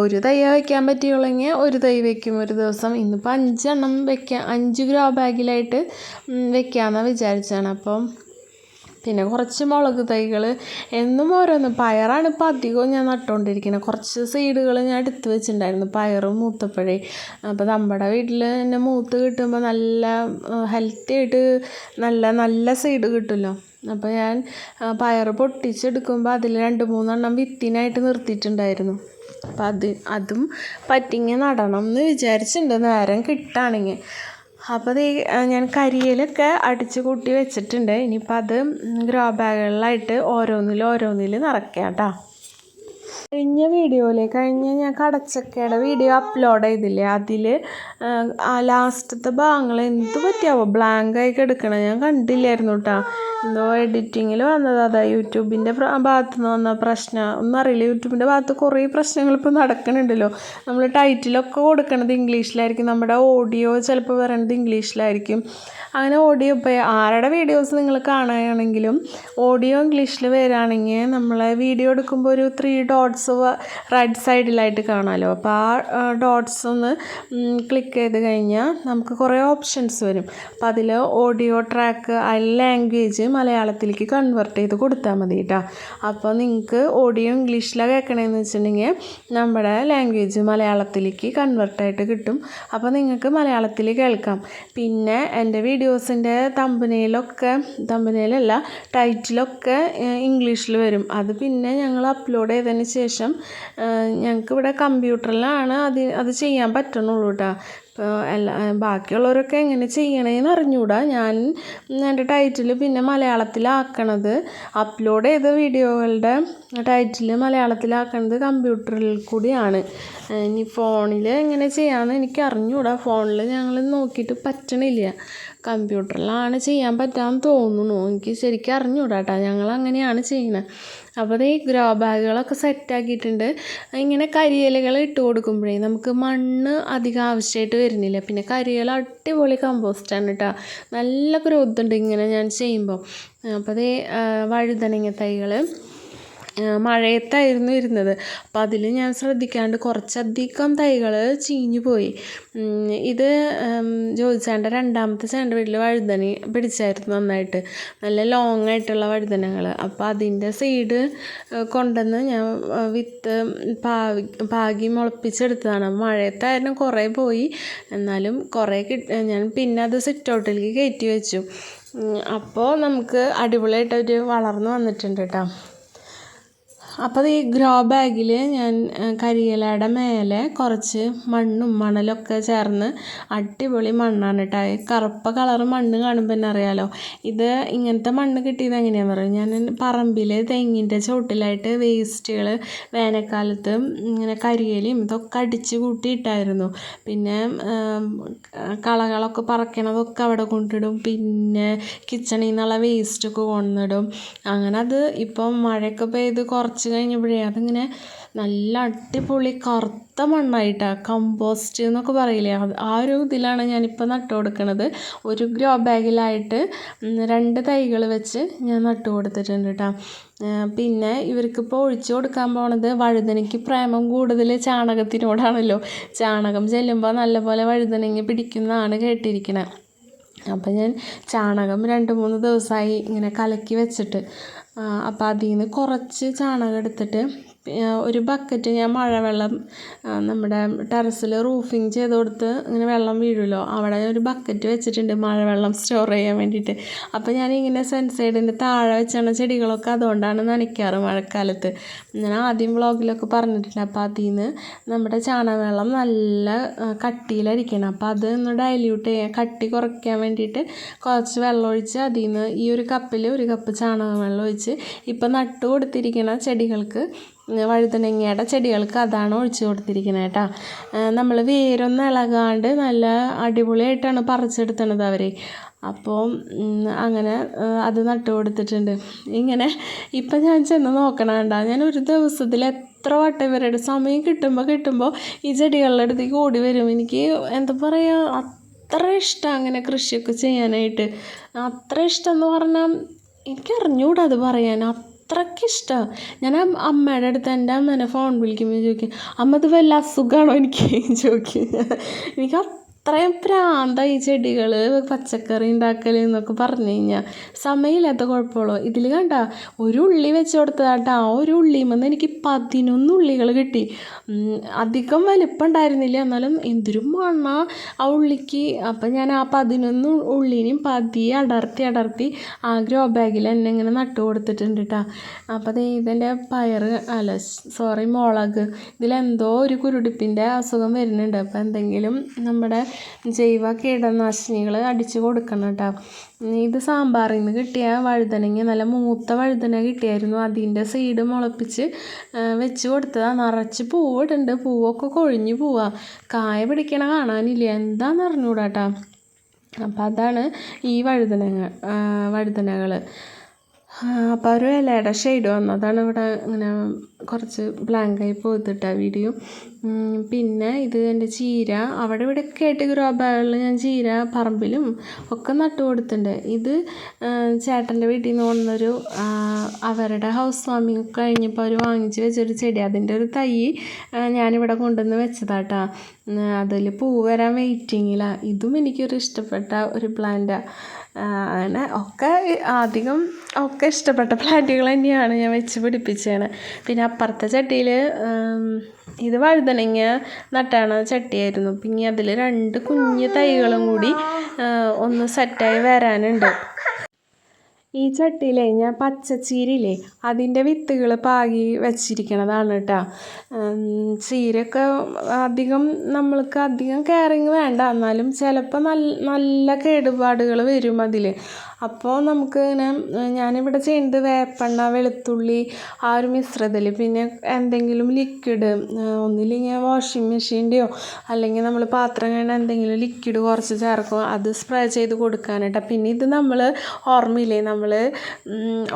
ഒരു തൈ വയ്ക്കാൻ പറ്റിയുള്ളെങ്കിൽ ഒരു തൈ വയ്ക്കും ഒരു ദിവസം. ഇന്നിപ്പോൾ അഞ്ചെണ്ണം വെക്കാം അഞ്ച് ഗ്രോ ബാഗിലായിട്ട് വെക്കാമെന്നാണ് വിചാരിച്ചാണ് അപ്പം പിന്നെ കുറച്ച് മുളക് തൈകൾ എന്നും ഓരോന്ന്. പയറാണ് ഇപ്പോൾ അധികവും ഞാൻ നട്ടുകൊണ്ടിരിക്കുന്നത് കുറച്ച് സീഡുകൾ ഞാൻ എടുത്ത് വെച്ചിട്ടുണ്ടായിരുന്നു. പയറും മൂത്തപ്പഴേ. അപ്പോൾ നമ്മുടെ വീട്ടിൽ തന്നെ മൂത്ത് കിട്ടുമ്പോൾ നല്ല ഹെൽത്തി ആയിട്ട് നല്ല നല്ല സീഡ് കിട്ടുമല്ലോ. അപ്പോൾ ഞാൻ പയർ പൊട്ടിച്ചെടുക്കുമ്പോൾ അതിൽ രണ്ട് മൂന്നെണ്ണം വിത്തിനായിട്ട് നിർത്തിയിട്ടുണ്ടായിരുന്നു. അപ്പം അത് അതും പറ്റിങ്ങി നടണം എന്ന് വിചാരിച്ചിട്ടുണ്ട്. നേരം കിട്ടുകയാണെങ്കിൽ അപ്പോൾ ഈ ഞാൻ കരിയിലൊക്കെ അടിച്ച് കൂട്ടി വെച്ചിട്ടുണ്ട്. ഇനിയിപ്പോൾ അത് ഗ്രോ ബാഗുകളിലായിട്ട് ഓരോന്നിൽ ഓരോന്നിൽ നിറയ്ക്കാം കേട്ടോ. കഴിഞ്ഞ വീഡിയോയിൽ കഴിഞ്ഞ ഞാൻ കടച്ചക്കയുടെ വീഡിയോ അപ്ലോഡ് ചെയ്തില്ലേ? അതിൽ ആ ലാസ്റ്റത്തെ ഭാഗങ്ങൾ എന്ത് പറ്റിയാവോ? ബ്ലാങ്ക് ആയി കിടക്കണം. ഞാൻ കണ്ടില്ലായിരുന്നു കേട്ടോ എന്തോ എഡിറ്റിങ്ങിൽ വന്നത്. അതാ യൂട്യൂബിന്റെ ഭാഗത്ത് നിന്ന് വന്ന പ്രശ്നം. ഒന്നും അറിയില്ല. യൂട്യൂബിന്റെ ഭാഗത്ത് കുറേ പ്രശ്നങ്ങൾ ഇപ്പോൾ നടക്കുന്നുണ്ടല്ലോ നമ്മൾ ടൈറ്റിലൊക്കെ കൊടുക്കണത് ഇംഗ്ലീഷിലായിരിക്കും. നമ്മുടെ ഓഡിയോ ചിലപ്പോൾ പറയണത് ഇംഗ്ലീഷിലായിരിക്കും. അങ്ങനെ ഓഡിയോ ഇപ്പോൾ ആരുടെ വീഡിയോസ് നിങ്ങൾ കാണുകയാണെങ്കിലും ഓഡിയോ ഇംഗ്ലീഷിൽ വരികയാണെങ്കിൽ നമ്മളെ വീഡിയോ എടുക്കുമ്പോൾ ഒരു ത്രീ ഡോട്ട്സ് റൈറ്റ് സൈഡിലായിട്ട് കാണാമല്ലോ അപ്പോൾ ആ ഡോട്ട്സ് ഒന്ന് ക്ലിക്ക് ചെയ്ത് കഴിഞ്ഞാൽ നമുക്ക് കുറേ ഓപ്ഷൻസ് വരും. അപ്പം അതിൽ ഓഡിയോ ട്രാക്ക് ആ ലാംഗ്വേജ് മലയാളത്തിലേക്ക് കൺവെർട്ട് ചെയ്ത് കൊടുത്താൽ മതി കേട്ടോ അപ്പോൾ നിങ്ങൾക്ക് ഓഡിയോ ഇംഗ്ലീഷിലാണ് കേൾക്കണമെന്ന് വെച്ചിട്ടുണ്ടെങ്കിൽ നമ്മുടെ ലാംഗ്വേജ് മലയാളത്തിലേക്ക് കൺവെർട്ടായിട്ട് കിട്ടും. അപ്പോൾ നിങ്ങൾക്ക് മലയാളത്തിൽ കേൾക്കാം. പിന്നെ എന്റെ വീഡിയോസിന്റെ തമ്പനയിലൊക്കെ തമ്പനയിലല്ല ടൈറ്റിലൊക്കെ ഇംഗ്ലീഷിൽ വരും. അത് പിന്നെ ഞങ്ങൾ അപ്ലോഡ് ചെയ്തതിന് ശേഷം ഞങ്ങൾക്ക് ഇവിടെ കമ്പ്യൂട്ടറിലാണ് അത് അത് ചെയ്യാൻ പറ്റണുള്ളൂ കേട്ടോ ഇപ്പോൾ എല്ലാ ബാക്കിയുള്ളവരൊക്കെ എങ്ങനെ ചെയ്യണേന്ന് അറിഞ്ഞൂടാ. ഞാൻ എന്റെ ടൈറ്റിൽ പിന്നെ മലയാളത്തിലാക്കണത്. അപ്ലോഡ് ചെയ്ത വീഡിയോകളുടെ ടൈറ്റിൽ മലയാളത്തിലാക്കണത് കമ്പ്യൂട്ടറിൽ കൂടിയാണ്. ഇനി ഫോണിൽ എങ്ങനെ ചെയ്യാമെന്ന് എനിക്ക് അറിഞ്ഞൂടാ ഫോണിൽ ഞങ്ങൾ നോക്കിയിട്ട് പറ്റണില്ല. കമ്പ്യൂട്ടറിലാണ് ചെയ്യാൻ പറ്റാമെന്ന് തോന്നുന്നു. എനിക്ക് ശരിക്കും അറിഞ്ഞൂടാ കേട്ടോ ഞങ്ങൾ അങ്ങനെയാണ് ചെയ്യുന്നത് അപ്പോൾ ഈ ഗ്രോ ബാഗുകളൊക്കെ സെറ്റാക്കിയിട്ടുണ്ട് ഇങ്ങനെ കരിയിലകൾ ഇട്ട് കൊടുക്കുമ്പോഴേ നമുക്ക് മണ്ണ് അധികം ആവശ്യമായിട്ട് വരുന്നില്ല. പിന്നെ കരിയില അടിപൊളി കമ്പോസ്റ്റാണ് കേട്ടോ നല്ല ഗ്രോത്ത് ഉണ്ട് ഇങ്ങനെ ഞാൻ ചെയ്യുമ്പോൾ അപ്പോൾ അതേ വഴുതനങ്ങ തൈകൾ മഴയത്തായിരുന്നു ഇരുന്നത്. അപ്പോൾ അതിൽ ഞാൻ ശ്രദ്ധിക്കാണ്ട് കുറച്ചധികം തൈകൾ ചീഞ്ഞു പോയി. ഇത് ജോലിച്ചാന്റെ രണ്ടാമത്തെ ചേട്ടന്റെ വീട്ടിൽ വഴുതന പിടിച്ചായിരുന്നു നന്നായിട്ട്. നല്ല ലോങ് ആയിട്ടുള്ള വഴുതനകൾ അപ്പോൾ അതിന്റെ സീഡ് കൊണ്ടുവന്ന് ഞാൻ വിത്ത് പാവി പാകി മുളപ്പിച്ചെടുത്തതാണ്. മഴയത്തായിരുന്നു കുറേ പോയി. എന്നാലും കുറേ കിട്ട ഞാൻ പിന്നെ അത് സിറ്റ് ഔട്ടിലേക്ക് കയറ്റി വെച്ചു. അപ്പോൾ നമുക്ക് അടിപൊളിയായിട്ട് ഒരു വളർന്നു വന്നിട്ടുണ്ട് കേട്ടോ അപ്പോൾ ഈ ഗ്രോ ബാഗിൽ ഞാൻ കരിയിലയുടെ മേലെ കുറച്ച് മണ്ണും മണലൊക്കെ ചേർന്ന് അടിപൊളി മണ്ണാണ് കേട്ടോ കറുപ്പ കളർ മണ്ണ് കാണുമ്പോൾ തന്നെ അറിയാലോ. ഇത് ഇങ്ങനത്തെ മണ്ണ് കിട്ടിയത് എങ്ങനെയാണെന്ന് പറയും? ഞാൻ പറമ്പിൽ തെങ്ങിന്റെ ചോട്ടിലായിട്ട് വേസ്റ്റുകൾ വേനൽക്കാലത്ത് ഇങ്ങനെ കരിയിലും ഇതൊക്കെ അടിച്ച് കൂട്ടിയിട്ടായിരുന്നു. പിന്നെ കളകളൊക്കെ പറക്കണതൊക്കെ അവിടെ കൊണ്ടിടും. പിന്നെ കിച്ചണിൽ നിന്നുള്ള വേസ്റ്റൊക്കെ കൊണ്ടിടും. അങ്ങനെ അത് ഇപ്പം മഴയൊക്കെ പെയ്ത് കുറച്ച് കഴിഞ്ഞപ്പോഴേ അതിങ്ങനെ നല്ല അടിപൊളി കറുത്ത മണ്ണായിട്ടാണ് കമ്പോസ്റ്റ് എന്നൊക്കെ പറയില്ലേ? അത് ആ ഒരു ഇതിലാണ് ഞാനിപ്പോൾ നട്ടു കൊടുക്കുന്നത് ഒരു ഗ്രോ ബാഗിലായിട്ട് രണ്ട് തൈകൾ വെച്ച് ഞാൻ നട്ടു കൊടുത്തിട്ടുണ്ട് കേട്ടോ പിന്നെ ഇവർക്കിപ്പോൾ ഒഴിച്ചു കൊടുക്കാൻ പോണത് വഴുതനയ്ക്ക് പ്രേമം കൂടുതൽ ചാണകത്തിനോടാണല്ലോ. ചാണകം ചെല്ലുമ്പോൾ നല്ലപോലെ വഴുതനങ്ങ പിടിക്കുന്നതാണ് കേട്ടിരിക്കുന്നത് അപ്പം ഞാൻ ചാണകം രണ്ട് മൂന്ന് ദിവസമായി ഇങ്ങനെ കലക്കി വെച്ചിട്ട് അപ്പം അതിൽ നിന്ന് കുറച്ച് ചാണകം എടുത്തിട്ട് ഒരു ബക്കറ്റ് ഞാൻ മഴവെള്ളം നമ്മുടെ ടെറസിൽ റൂഫിങ് ചെയ്ത് കൊടുത്ത് ഇങ്ങനെ വെള്ളം വീഴുമല്ലോ അവിടെ ഒരു ബക്കറ്റ് വെച്ചിട്ടുണ്ട് മഴവെള്ളം സ്റ്റോർ ചെയ്യാൻ വേണ്ടിയിട്ട്. അപ്പോൾ ഞാനിങ്ങനെ സൺസൈഡിന്റെ താഴെ വെച്ചാണ് ചെടികളൊക്കെ അതുകൊണ്ടാണ് നനയ്ക്കാറ് മഴക്കാലത്ത്. ഞാൻ ആദ്യം വ്ളോഗിലൊക്കെ പറഞ്ഞിട്ടുണ്ട്. അപ്പോൾ അതിൽ നിന്ന് നമ്മുടെ ചാണകവെള്ളം നല്ല കട്ടിയിലരിക്കണം. അപ്പോൾ അത് ഒന്ന് ഡൈല്യൂട്ട് ചെയ്യാൻ കട്ടി കുറയ്ക്കാൻ വേണ്ടിയിട്ട് കുറച്ച് വെള്ളം ഒഴിച്ച് അതിൽ നിന്ന് ഈ ഒരു കപ്പിൽ ഒരു കപ്പ് ചാണകവെള്ളം ഒഴിച്ച് ഇപ്പം നട്ടു കൊടുത്തിരിക്കുന്ന ചെടികൾക്ക് വഴുതനങ്ങയുടെ ചെടികൾക്ക് അതാണ് ഒഴിച്ചു കൊടുത്തിരിക്കുന്നത് കേട്ടോ. നമ്മൾ വേരൊന്നും ഇളകാണ്ട് നല്ല അടിപൊളിയായിട്ടാണ് പറിച്ചെടുത്തണത് അവർ അപ്പോൾ അങ്ങനെ അത് നട്ടു കൊടുത്തിട്ടുണ്ട്. ഇങ്ങനെ ഇപ്പം ഞാൻ ചെന്ന് നോക്കണം വേണ്ട ഞാൻ ഒരു ദിവസത്തിൽ എത്ര വട്ടം ഇവരുടെ സമയം കിട്ടുമ്പോൾ കിട്ടുമ്പോൾ ഈ ചെടികളുടെ അടുത്തേക്ക് ഓടി വരും. എനിക്ക് എന്താ പറയുക അത്ര ഇഷ്ടം അങ്ങനെ കൃഷിയൊക്കെ ചെയ്യാനായിട്ട്. അത്ര ഇഷ്ടം എന്ന് പറഞ്ഞാൽ എനിക്കറിഞ്ഞൂടാ അത് പറയാൻ. അത്രയ്ക്ക് ഇഷ്ടമാണ് ഞാൻ അമ്മയുടെ അടുത്ത് എന്റെ അമ്മേനെ ഫോൺ വിളിക്കുമ്പോൾ ചോദിക്കും അമ്മ ഇത് വല്ല അസുഖമാണോ എനിക്ക് ചോദിക്കും. എനിക്ക് അത്രയും പ്രാന്താണ് ഈ ചെടികൾ പച്ചക്കറി ഉണ്ടാക്കൽ എന്നൊക്കെ പറഞ്ഞു കഴിഞ്ഞാൽ സമയമില്ലാത്ത കുഴപ്പമുള്ളൂ? ഇതിൽ കണ്ട ഒരു ഉള്ളി വെച്ച് കൊടുത്തതാട്ടോ. ആ ഒരു ഉള്ളിമെന്ന് എനിക്ക് പതിനൊന്ന് ഉള്ളികൾ കിട്ടി. അധികം വലിപ്പം ഉണ്ടായിരുന്നില്ല. എന്നാലും എന്തൊരു മണ്ണ ആ ഉള്ളിക്ക്. അപ്പം ഞാൻ ആ പതിനൊന്ന് ഉള്ളിനെയും പതിയെ അടർത്തി അടർത്തി ആ ഗ്രോ ബാഗിൽ എന്നെ ഇങ്ങനെ നട്ടു കൊടുത്തിട്ടുണ്ട് കേട്ടോ അപ്പോൾ ദേ ഇതിന്റെ പയർ അല്ല സോറി മുളക്. ഇതിലെന്തോ ഒരു കുരുടിപ്പിന്റെ അസുഖം വരുന്നുണ്ട്. അപ്പോൾ എന്തെങ്കിലും നമ്മുടെ ജൈവ കീടനാശിനികൾ അടിച്ച് കൊടുക്കണം കേട്ടോ. ഇത് സാമ്പാറിൽ നിന്ന് കിട്ടിയ വഴുതനങ്ങ നല്ല മൂത്ത വഴുതന കിട്ടിയായിരുന്നു. അതിന്റെ സൈഡ് മുളപ്പിച്ച് വെച്ച് കൊടുത്തതാണ് നിറച്ച് പൂവിടുന്നുണ്ട് പൂവൊക്കെ കൊഴിഞ്ഞു പോവാ. കായ പിടിക്കണ കാണാനില്ല. എന്താണെന്ന് അറിഞ്ഞൂടാ അപ്പോൾ അതാണ് ഈ വഴുതനങ്ങ വഴുതനകൾ അപ്പോൾ ഒരു ഇലയുടെ ഷെയ്ഡ് വന്നു അതാണ് ഇവിടെ ഇങ്ങനെ കുറച്ച് ബ്ലാങ്കായി പോയിട്ടിട്ട വീഡിയോ പിന്നെ ഇത് എന്റെ ചീര. അവിടെ ഇവിടെയൊക്കെ ആയിട്ട് ഗ്രോ ബാഗുകളിൽ ഞാൻ ചീര പറമ്പിലും ഒക്കെ നട്ടു കൊടുത്തിട്ടുണ്ട്. ഇത് ചേട്ടന്റെ വീട്ടിൽ നിന്ന് കൊണ്ടൊരു അവരുടെ ഹൗസ് വാമിങ് കഴിഞ്ഞപ്പോൾ അവർ വാങ്ങിച്ച് വെച്ചൊരു ചെടി. അതിന്റെ ഒരു തൈ ഞാനിവിടെ കൊണ്ടുവന്ന് വെച്ചതാട്ടാ. അതിൽ പൂ വരാൻ വെയിറ്റിങ്ങിലാണ് ഇതും എനിക്കൊരു ഇഷ്ടപ്പെട്ട ഒരു പ്ലാന്റാണ് അങ്ങനെ ഒക്കെ അധികം ഒക്കെ ഇഷ്ടപ്പെട്ട പ്ലാന്റുകൾ തന്നെയാണ് ഞാൻ വെച്ച് പിടിപ്പിച്ചത് പിന്നെ അപ്പുറത്തെ ചട്ടിയിൽ ഇത് വഴുതനങ്ങ നട്ടാണ് ചട്ടിയായിരുന്നു. പിന്നെ അതിൽ രണ്ട് കുഞ്ഞ് തൈകളും കൂടി ഒന്ന് സെറ്റായി വരാനുണ്ട്. ഈ ചട്ടിയിലെ ഞാൻ പച്ചച്ചീരയില്ലേ അതിന്റെ വിത്തുകൾ പാകി വെച്ചിരിക്കണതാണ് കേട്ടോ ചീരയൊക്കെ അധികം നമ്മൾക്ക് അധികം കെയറിങ് വേണ്ട. എന്നാലും ചിലപ്പോൾ നല്ല നല്ല കേടുപാടുകൾ വരും അതിൽ അപ്പോൾ നമുക്ക് ഇങ്ങനെ ഞാനിവിടെ ചെയ്യുന്നത് വേപ്പെണ്ണ വെളുത്തുള്ളി ആ ഒരു മിശ്രിതത്തിൽ പിന്നെ എന്തെങ്കിലും ലിക്വിഡ് ഒന്നില്ലെങ്കിൽ വാഷിംഗ് മെഷീന്റെയോ അല്ലെങ്കിൽ നമ്മൾ പാത്രം കഴുകുന്ന എന്തെങ്കിലും ലിക്വിഡ് കുറച്ച് ചേർക്കും അത് സ്പ്രേ ചെയ്ത് കൊടുക്കാനായിട്ടാണ് പിന്നെ ഇത് നമ്മൾ ഓർമ്മയില്ലേ നമ്മൾ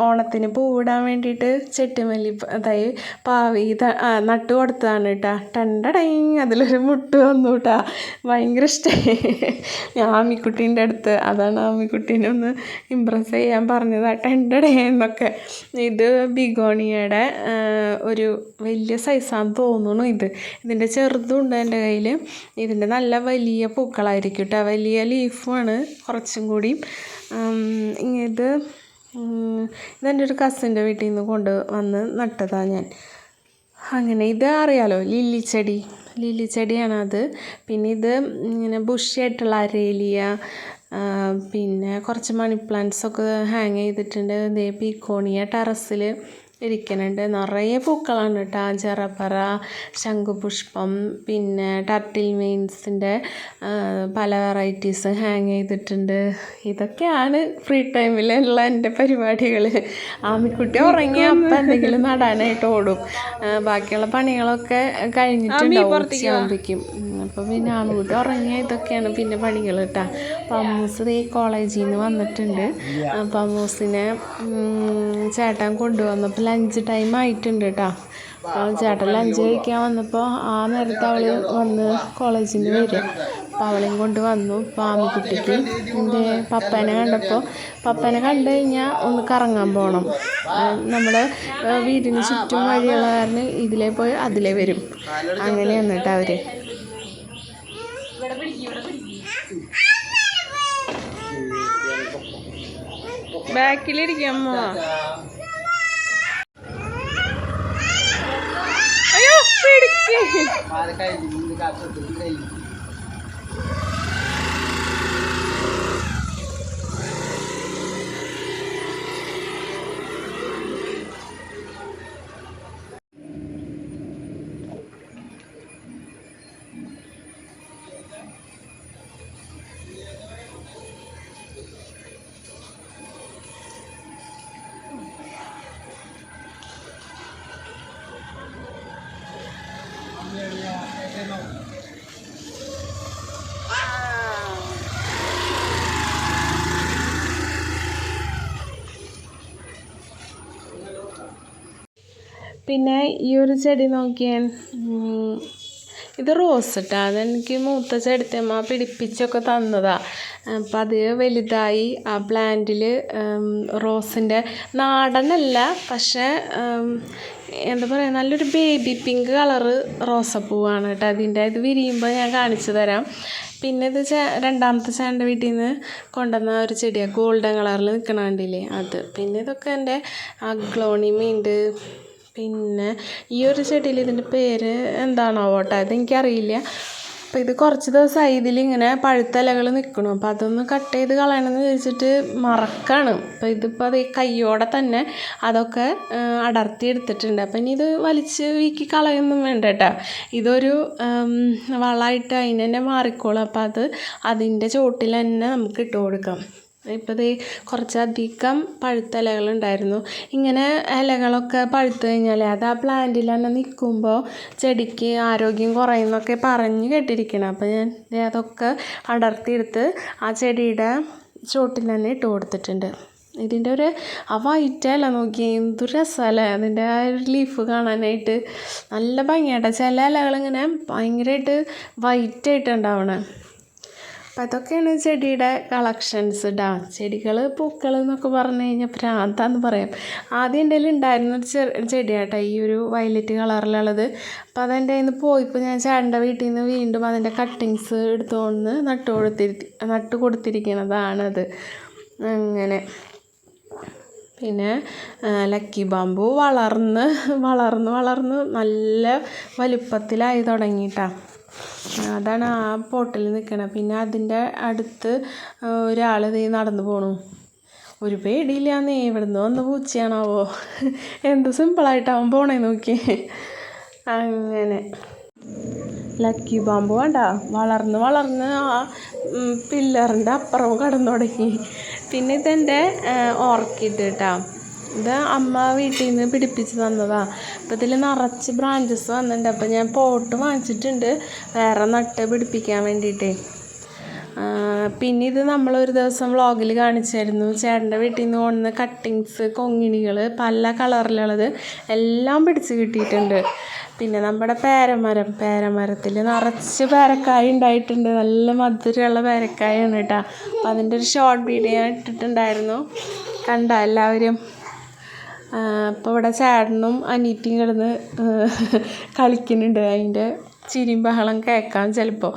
ഓണത്തിന് പൂവിടാൻ വേണ്ടിയിട്ട് ചെട്ടുമല്ലി അതായത് പാവി നട്ട് കൊടുത്തതാണ് കേട്ടോ. ടണ്ടടൈ അതിലൊരു മുട്ട് വന്നു കേട്ടോ. ഭയങ്കര ഇഷ്ടമായി ആമിക്കുട്ടീന്റെ അടുത്ത് അതാണ് ആമിക്കുട്ടീനെ ഒന്ന് ഇമ്പ്രസ് ചെയ്യാൻ പറഞ്ഞത് ടെൻഡഡേ എന്നൊക്കെ ഇത് ബിഗോണിയുടെ ഒരു വലിയ സൈസാന്ന് തോന്നുന്നു ഇത്. ഇതിന്റെ ചെറുതുണ്ട് എന്റെ കയ്യിൽ ഇതിന്റെ നല്ല വലിയ പൂക്കളായിരിക്കും കേട്ടോ വലിയ ലീഫുമാണ് കുറച്ചും കൂടി. ഇത് ഇതെന്റെ ഒരു കസിന്റെ വീട്ടിൽ നിന്ന് കൊണ്ട് വന്ന് നട്ടതാണ് ഞാൻ. അങ്ങനെ ഇത് അറിയാലോ ലില്ലി ചെടി. ലില്ലി ചെടിയാണ് അത്. പിന്നെ ഇത് ഇങ്ങനെ ബുഷിയായിട്ടുള്ള അരേലിയ പിന്നെ കുറച്ച് മണി പ്ലാന്റ്സൊക്കെ ഹാങ് ചെയ്തിട്ടുണ്ട്. ദേ പീക്കോണിയ ടെറസിൽ ഇരിക്കുന്നുണ്ട്. നിറയെ പൂക്കളാണ് കേട്ടോ ചെറപ്പറ ശംഖുപുഷ്പം പിന്നെ ടർട്ടിൽ മീൻസിന്റെ പല വെറൈറ്റീസ് ഹാങ് ചെയ്തിട്ടുണ്ട്. ഇതൊക്കെയാണ് ഫ്രീ ടൈമിലുള്ള എന്റെ പരിപാടികൾ ആമിക്കുട്ടി ഉറങ്ങി അപ്പം എന്തെങ്കിലും നടാനായിട്ട് ഓടും. ബാക്കിയുള്ള പണികളൊക്കെ കഴിഞ്ഞിട്ടുണ്ടാവും. ഉച്ചയാകുമ്പോഴേക്കും അപ്പോൾ പിന്നെ ആൺകുട്ടി ഉറങ്ങിയ ഇതൊക്കെയാണ് പിന്നെ പണികൾ കേട്ടോ അപ്പോൾ അമ്മൂസ് ഈ കോളേജിൽ നിന്ന് വന്നിട്ടുണ്ട്. അപ്പോൾ അമ്മൂസിനെ ചേട്ടൻ കൊണ്ടുവന്നപ്പോൾ ലഞ്ച് ടൈം ആയിട്ടുണ്ട് കേട്ടോ അപ്പോൾ ചേട്ടൻ ലഞ്ച് കഴിക്കാൻ വന്നപ്പോൾ ആ നേരത്തെ അവൾ വന്ന് കോളേജിൽ നിന്ന് വരിക അപ്പോൾ അവളെയും കൊണ്ട് വന്നു പാമ്പിക്കുട്ടിക്ക് എന്റെ പപ്പേനെ കണ്ടപ്പോൾ പപ്പേനെ കണ്ടു കഴിഞ്ഞാൽ ഒന്ന് കറങ്ങാൻ പോകണം നമ്മൾ വീടിന് ചുറ്റും വഴിയുള്ള കാരണം ഇതിലേ പോയി അതിലേ വരും. അങ്ങനെയാണ് കേട്ടോ അവർ ബാക്കിലിരിക്കാം അയ്യോ പിടിക്ക്. പിന്നെ ഈ ഒരു ചെടി നോക്കിയാൽ ഇത് റോസ് ഇട്ടാ അതെനിക്ക് മൂത്ത ചെടുത്തമ്മ പിടിപ്പിച്ചൊക്കെ തന്നതാ. അപ്പം അത് വലുതായി ആ പ്ലാന്റിൽ റോസിന്റെ നാടനല്ല പക്ഷേ എന്താ പറയുക നല്ലൊരു ബേബി പിങ്ക് കളറ് റോസപ്പൂവാണ് കേട്ടോ അതിന്റെ ഇത് വിരിയുമ്പോൾ ഞാൻ കാണിച്ചു തരാം. പിന്നെ ഇത് ചേ രണ്ടാമത്തെ ചേട്ടന്റെ വീട്ടിൽ നിന്ന് കൊണ്ടുവന്ന ഒരു ചെടിയാണ് ഗോൾഡൻ കളറിൽ നിൽക്കണ കണ്ടില്ലേ അത്. പിന്നെ ഇതൊക്കെ എന്റെ അഗ്ലോണിമയുണ്ട്. പിന്നെ ഈ ഒരു ചെടിയിൽ ഇതിന്റെ പേര് എന്താണോ കേട്ടോ അതെനിക്കറിയില്ല. അപ്പം ഇത് കുറച്ച് ദിവസമായി ഇതിലിങ്ങനെ പഴുത്ത ഇലകൾ നിൽക്കണു അപ്പോൾ അതൊന്ന് കട്ട് ചെയ്ത് കളയണമെന്ന് വിചാരിച്ചിട്ട് മറക്കാണ്. അപ്പം ഇതിപ്പോൾ അത് കയ്യോടെ തന്നെ അതൊക്കെ അടർത്തി എടുത്തിട്ടുണ്ട്. അപ്പം ഇനി ഇത് വലിച്ച് വീക്കി കളയൊന്നും വേണ്ട കേട്ടോ ഇതൊരു വളമായിട്ട് അതിന് തന്നെ മാറിക്കോളും. അപ്പം അത് അതിന്റെ ചോട്ടിൽ തന്നെ നമുക്ക് ഇട്ട് കൊടുക്കാം. ഇപ്പോൾ ദേ കുറച്ചധികം പഴുത്ത ഇലകളുണ്ടായിരുന്നു ഇങ്ങനെ ഇലകളൊക്കെ പഴുത്ത് കഴിഞ്ഞാൽ അത് ആ പ്ലാന്റിൽ തന്നെ നിൽക്കുമ്പോൾ ചെടിക്ക് ആരോഗ്യം കുറയുന്നൊക്കെ പറഞ്ഞ് കേട്ടിരിക്കണം. അപ്പോൾ ഞാൻ അതൊക്കെ അടർത്തിയെടുത്ത് ആ ചെടിയുടെ ചോട്ടിൽ തന്നെ ഇട്ട് കൊടുത്തിട്ടുണ്ട്. ഇതിന്റെ ഒരു ആ വൈറ്റ് ഇല നോക്കി എന്തു രസമല്ലേ അതിന്റെ ആ ഒരു ലീഫ് കാണാനായിട്ട് നല്ല ഭംഗിയാട്ടോ. ചില ഇലകളിങ്ങനെ ഭയങ്കരമായിട്ട് വൈറ്റ് ആയിട്ടുണ്ടാവണേ അപ്പം അതൊക്കെയാണ് ചെടിയുടെ കളക്ഷൻസ് ഡാ ചെടികൾ പൂക്കൾ എന്നൊക്കെ പറഞ്ഞു കഴിഞ്ഞാൽ ഭ്രാന്താന്ന് പറയാം. ആദ്യം എന്റെ ഉണ്ടായിരുന്ന ഒരു ചെറിയ ചെടിയാട്ടോ ഈ ഒരു വയലറ്റ് കളറിലുള്ളത് അപ്പം അതെന്റെ കയ്യിൽ പോയിപ്പോൾ ഞാൻ ചേട്ടന്റെ വീട്ടിൽ നിന്ന് വീണ്ടും അതിന്റെ കട്ടിങ്സ് എടുത്തുകൊണ്ട് നട്ട് കൊടുത്തിരി നട്ട് കൊടുത്തിരിക്കുന്നതാണത് അങ്ങനെ. പിന്നെ ലക്കി ബാമ്പു വളർന്ന് വളർന്ന് വളർന്ന് നല്ല വലുപ്പത്തിലായി തുടങ്ങിയിട്ടാ. അതാണ് ആ പോട്ടിൽ നിൽക്കണത് പിന്നെ അതിന്റെ അടുത്ത് ഒരാൾ ദേ നടന്നു പോണു. ഒരു പേടിയില്ലാന്നേ ഇവിടുന്ന് വന്ന പൂച്ചയാണാവോ? എന്ത് സിമ്പിളായിട്ടാവും പോണേ നോക്കി അങ്ങനെ. ലക്കി ബാമ്പ് വേണ്ട വളർന്ന് വളർന്ന് ആ പില്ലറിന്റെ അപ്പുറം കടന്നു തുടങ്ങി. പിന്നെ ഇതെന്റെ ഓർക്കിഡ് കേട്ടോ ഇത് അമ്മ വീട്ടിൽ നിന്ന് പിടിപ്പിച്ച് തന്നതാ. അപ്പോൾ ഇതിൽ നിറച്ച് ബ്രാഞ്ചസ് വന്നിട്ടുണ്ട്. അപ്പോൾ ഞാൻ പോട്ട് വാങ്ങിച്ചിട്ടുണ്ട്. വേറെ നട്ട് പിടിപ്പിക്കാൻ വേണ്ടിയിട്ടേ. പിന്നെ ഇത് നമ്മളൊരു ദിവസം വ്ളോഗിൽ കാണിച്ചായിരുന്നു. ചേട്ടന്റെ വീട്ടിൽ നിന്ന് കൊണ്ടുവന്ന കട്ടിങ്സ് കൊങ്ങിണികൾ പല കളറിലുള്ളത് എല്ലാം പിടിച്ച് കിട്ടിയിട്ടുണ്ട്. പിന്നെ നമ്മുടെ പേരമരം. പേരമരത്തിൽ നിറച്ച് പേരക്കായ ഉണ്ടായിട്ടുണ്ട്. നല്ല മധുരമുള്ള പേരക്കായാണ് കേട്ടോ. അപ്പം അതിന്റെ ഒരു ഷോർട്ട് വീഡിയോ ഇട്ടിട്ടുണ്ടായിരുന്നു. കണ്ട എല്ലാവരും? അപ്പോൾ ഇവിടെ ചേട്ടനും അനീറ്റിയും കിടന്ന് കളിക്കുന്നുണ്ട്. അതിന്റെ ചിരിയും ബഹളം കേൾക്കാം ചിലപ്പോൾ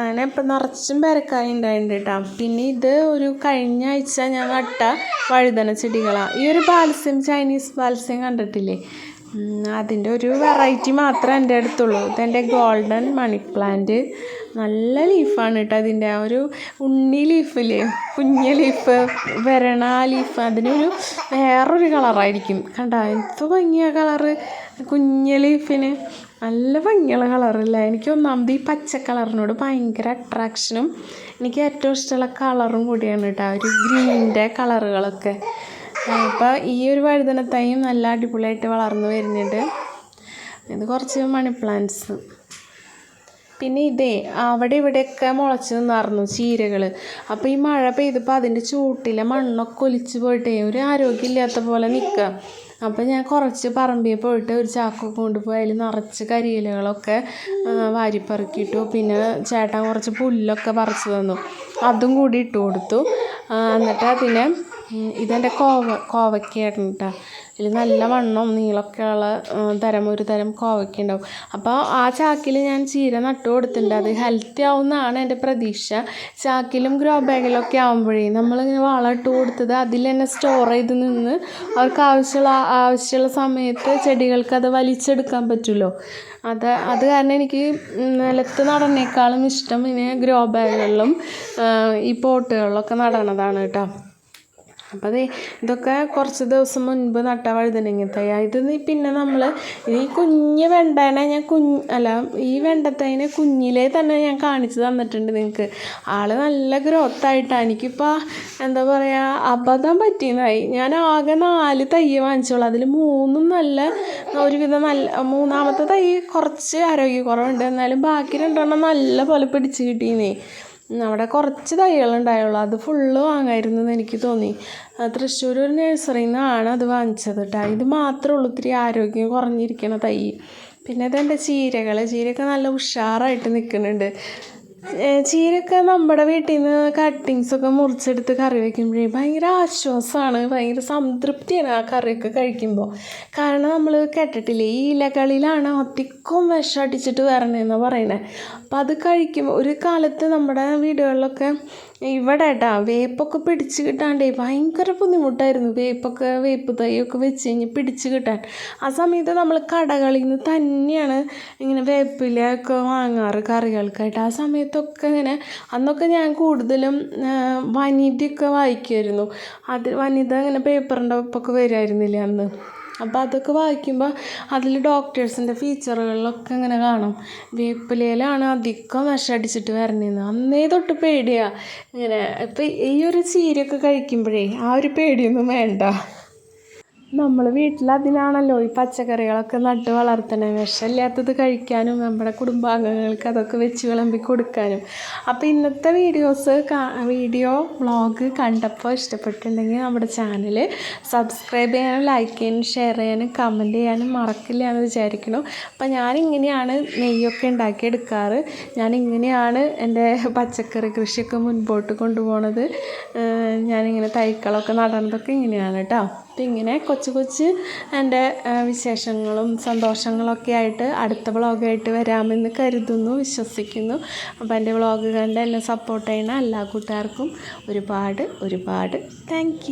അങ്ങനെ ഇപ്പം നിറച്ചും പേരക്കായ ഉണ്ടായിട്ടുണ്ട് കേട്ടോ പിന്നെ ഇത് ഒരു കഴിഞ്ഞ ആഴ്ച ഞാൻ നട്ട വഴുതന ചെടികളാണ് ഈ ഒരു ബാൽസ്യം ചൈനീസ് ബാൽസ്യം കണ്ടിട്ടില്ലേ? അതിന്റെ ഒരു വെറൈറ്റി മാത്രമേ എന്റെ അടുത്തുള്ളൂ. ഇതെന്റെ ഗോൾഡൻ മണി പ്ലാന്റ് നല്ല ലീഫാണ് കേട്ടോ അതിന്റെ. ആ ഒരു ഉണ്ണി ലീഫില്ലേ കുഞ്ഞ ലീഫ് വരണ ലീഫ് അതിനൊരു വേറൊരു കളറായിരിക്കും കണ്ടോ എന്ത് ഭംഗിയാ കളറ് കുഞ്ഞ ലീഫിന് നല്ല ഭംഗിയുള്ള കളറില്ല എനിക്ക് ഒന്നാമത് ഈ പച്ച കളറിനോട് ഭയങ്കര അട്രാക്ഷനും എനിക്ക് ഏറ്റവും ഇഷ്ടമുള്ള കളറും കൂടിയാണ് കേട്ടോ. ഒരു ഗ്രീനിന്റെ കളറുകളൊക്കെ അപ്പോൾ ഈ ഒരു വഴുതനത്തൈയും നല്ല അടിപൊളിയായിട്ട് വളർന്നു വരുന്നുണ്ട്. ഇത് കുറച്ച് മണി പ്ലാന്റ്സ് പിന്നെ ഇതേ അവിടെ ഇവിടെയൊക്കെ മുളച്ച് നിന്നായിരുന്നു ചീരകൾ അപ്പോൾ ഈ മഴ പെയ്തപ്പോൾ അതിന്റെ ചൂട്ടിലെ മണ്ണൊക്കെ ഒലിച്ച് പോയിട്ടേ ഒരു ആരോഗ്യമില്ലാത്ത പോലെ നിൽക്കുക അപ്പോൾ ഞാൻ കുറച്ച് പറമ്പിൽ പോയിട്ട് ഒരു ചാക്കൊക്കെ കൊണ്ടുപോയി അതിൽ നിറച്ച് കരിയിലകളൊക്കെ വാരിപ്പറക്കിയിട്ടു പിന്നെ ചേട്ടൻ കുറച്ച് പുല്ലൊക്കെ പറിച്ചു തന്നു. അതും കൂടി ഇട്ട് കൊടുത്തു. എന്നിട്ട് അതിനെ ഇതെന്റെ കോവ കോവയ്ക്കായിരുന്നു കേട്ടോ ഇതിൽ നല്ല വണ്ണം നീളമൊക്കെ ഉള്ള തരം ഒരു തരം കോവയ്ക്ക ഉണ്ടാവും. അപ്പോൾ ആ ചാക്കിൽ ഞാൻ ചീര നട്ടു കൊടുത്തിട്ടുണ്ട്. അത് ഹെൽത്തി ആവുമെന്നാണ് എന്റെ പ്രതീക്ഷ. ചാക്കിലും ഗ്രോ ബാഗിലൊക്കെ ആകുമ്പോഴേ നമ്മളിങ്ങനെ വളം ഇട്ട് കൊടുത്തത് അതിൽ തന്നെ സ്റ്റോർ ചെയ്ത് നിന്ന് അവർക്ക് ആവശ്യമുള്ള ആവശ്യമുള്ള സമയത്ത് ചെടികൾക്ക് അത് വലിച്ചെടുക്കാൻ പറ്റുമല്ലോ. അത് അത് കാരണം എനിക്ക് നിലത്ത് നടന്നേക്കാളും ഇഷ്ടം ഇങ്ങനെ ഗ്രോ ബാഗുകളിലും ഈ പോട്ടുകളിലൊക്കെ നടണതാണ് കേട്ടോ. അപ്പോൾ അതെ ഇതൊക്കെ കുറച്ച് ദിവസം മുൻപ് നട്ട വഴുതനങ്ങ തൈ ഇത് പിന്നെ നമ്മൾ ഈ കുഞ്ഞ് വെണ്ടേനെ ഞാൻ കുഞ്ഞ് അല്ല ഈ വെണ്ടത്തൈനെ കുഞ്ഞിലേ തന്നെ ഞാൻ കാണിച്ചു തന്നിട്ടുണ്ട് നിങ്ങൾക്ക് ആൾ നല്ല ഗ്രോത്ത് ആയിട്ടാണ് എനിക്കിപ്പോൾ എന്താ പറയുക അബദ്ധം പറ്റിയതായി ഞാൻ ആകെ നാല് തൈ വാങ്ങിച്ചോളൂ. അതിൽ മൂന്നും നല്ല ഒരുവിധം നല്ല മൂന്നാമത്തെ തൈ കുറച്ച് ആരോഗ്യക്കുറവുണ്ട്. എന്നാലും ബാക്കി രണ്ടെണ്ണം നല്ല പോലെ പിടിച്ച് കിട്ടീന്നേ. ഉം, അവിടെ കുറച്ച് തൈകളുണ്ടായുള്ളൂ. അത് ഫുള്ള് വാങ്ങായിരുന്നു എന്ന് എനിക്ക് തോന്നി. തൃശ്ശൂർ ഒരു നഴ്സറിയിൽ നിന്നാണ് അത് വാങ്ങിച്ചത് കേട്ടോ ഇത് മാത്രമേ ഉള്ളൂ ഇത്തിരി ആരോഗ്യം കുറഞ്ഞിരിക്കണ തൈ. പിന്നെ ഇതെന്റെ ചീരകൾ ചീരയൊക്കെ നല്ല ഉഷാറായിട്ട് നിൽക്കുന്നുണ്ട് ചീരയൊക്കെ നമ്മുടെ വീട്ടിൽ നിന്ന് കട്ടിങ്സൊക്കെ മുറിച്ചെടുത്ത് കറി വയ്ക്കുമ്പോഴേ ഭയങ്കര ആശ്വാസമാണ് ഭയങ്കര സംതൃപ്തിയാണ് ആ കറിയൊക്കെ കഴിക്കുമ്പോൾ കാരണം നമ്മൾ കേട്ടിട്ടില്ലേ ഈ ഇലകളിലാണ് അധികം വിഷം അടിച്ചിട്ട് വരണതെന്ന് പറയണേ. അപ്പം അത് കഴിക്കുമ്പോൾ ഒരു കാലത്ത് നമ്മുടെ വീടുകളിലൊക്കെ ഇവിടെ കേട്ടാ വേപ്പൊക്കെ പിടിച്ച് കിട്ടാണ്ടേ ഭയങ്കര ബുദ്ധിമുട്ടായിരുന്നു. വേപ്പൊക്കെ വേപ്പ് തൈയൊക്കെ വെച്ച് കഴിഞ്ഞ് പിടിച്ച് കിട്ടാൻ. ആ സമയത്ത് നമ്മൾ കടകളിൽ നിന്ന് തന്നെയാണ് ഇങ്ങനെ വേപ്പിലൊക്കെ വാങ്ങാറ് കറികൾക്കായിട്ട്. ആ സമയത്തൊക്കെ ഇങ്ങനെ അന്നൊക്കെ ഞാൻ കൂടുതലും വനിതയൊക്കെ വായിക്കുമായിരുന്നു. അത് വനിത ഇങ്ങനെ പേപ്പറിന്റെ ഒപ്പൊക്കെ വരുമായിരുന്നില്ലേ അന്ന്? അപ്പോൾ അതൊക്കെ വായിക്കുമ്പോൾ അതിൽ ഡോക്ടേഴ്സിന്റെ ഫീച്ചറുകളിലൊക്കെ ഇങ്ങനെ കാണും. വേപ്പിലയിലാണ് അധികം വിഷം അടിച്ചിട്ട് വരണേന്ന്. അന്നേ തൊട്ട് പേടിയാണ് ഇങ്ങനെ ഇപ്പം ഈ ഒരു ചീരയൊക്കെ കഴിക്കുമ്പോഴേ ആ ഒരു പേടിയൊന്നും വേണ്ട. നമ്മൾ വീട്ടിൽ അതിനാണല്ലോ ഈ പച്ചക്കറികളൊക്കെ നട്ട് വളർത്തണേ. വിഷമില്ലാത്തത് കഴിക്കാനും നമ്മുടെ കുടുംബാംഗങ്ങൾക്ക് അതൊക്കെ വെച്ച് വിളമ്പി കൊടുക്കാനും. അപ്പോൾ ഇന്നത്തെ വീഡിയോസ് വീഡിയോ വ്ളോഗ് കണ്ടപ്പോൾ ഇഷ്ടപ്പെട്ടിട്ടുണ്ടെങ്കിൽ നമ്മുടെ ചാനൽ സബ്സ്ക്രൈബ് ചെയ്യാനും ലൈക്ക് ചെയ്യാനും ഷെയർ ചെയ്യാനും കമന്റ് ചെയ്യാനും മറക്കില്ല എന്ന് വിചാരിക്കുന്നു. അപ്പോൾ ഞാനിങ്ങനെയാണ് നെയ്യൊക്കെ ഉണ്ടാക്കിയെടുക്കാറ്. ഞാനിങ്ങനെയാണ് എന്റെ പച്ചക്കറി കൃഷിയൊക്കെ മുൻപോട്ട് കൊണ്ടുപോകണത് ഞാനിങ്ങനെ തൈക്കളൊക്കെ നടന്നതൊക്കെ ഇങ്ങനെയാണ് കേട്ടോ. അപ്പം ഇങ്ങനെ കൊച്ചു കൊച്ച് എന്റെ വിശേഷങ്ങളും സന്തോഷങ്ങളൊക്കെ ആയിട്ട് അടുത്ത വ്ളോഗായിട്ട് വരാമെന്ന് കരുതുന്നു വിശ്വസിക്കുന്നു. അപ്പോൾ എന്റെ വ്ളോഗ് കണ്ട് എന്നെ സപ്പോർട്ട് ചെയ്യുന്ന എല്ലാ കൂട്ടുകാർക്കും ഒരുപാട് ഒരുപാട് താങ്ക്